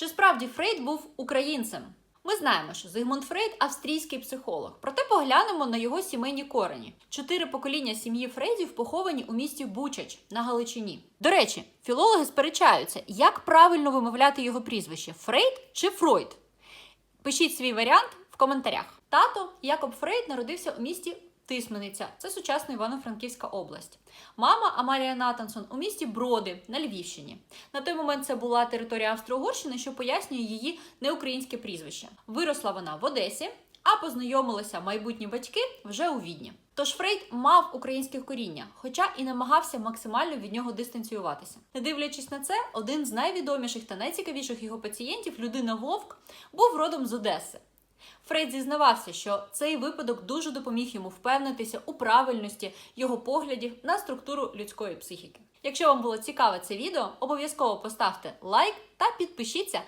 Чи справді Фрейд був українцем? Ми знаємо, що Зигмунд Фрейд австрійський психолог. Проте поглянемо на його сімейні корені. Чотири покоління сім'ї Фрейдів поховані у місті Бучач на Галичині. До речі, філологи сперечаються, як правильно вимовляти його прізвище Фрейд чи Фройд. Пишіть свій варіант в коментарях. Тато Якоб Фрейд народився у місті Тисмениця, це сучасна Івано-Франківська область. Мама Амалія Натансон у місті Броди на Львівщині. На той момент це була територія Австро-Угорщини, що пояснює її неукраїнське прізвище. Виросла вона в Одесі, а познайомилися майбутні батьки вже у Відні. Тож Фрейд мав українське коріння, хоча і намагався максимально від нього дистанціюватися. Не дивлячись на це, один з найвідоміших та найцікавіших його пацієнтів, людина Вовк, був родом з Одеси. Фрейд зізнавався, що цей випадок дуже допоміг йому впевнитися у правильності його поглядів на структуру людської психіки. Якщо вам було цікаве це відео, обов'язково поставте лайк та підпишіться,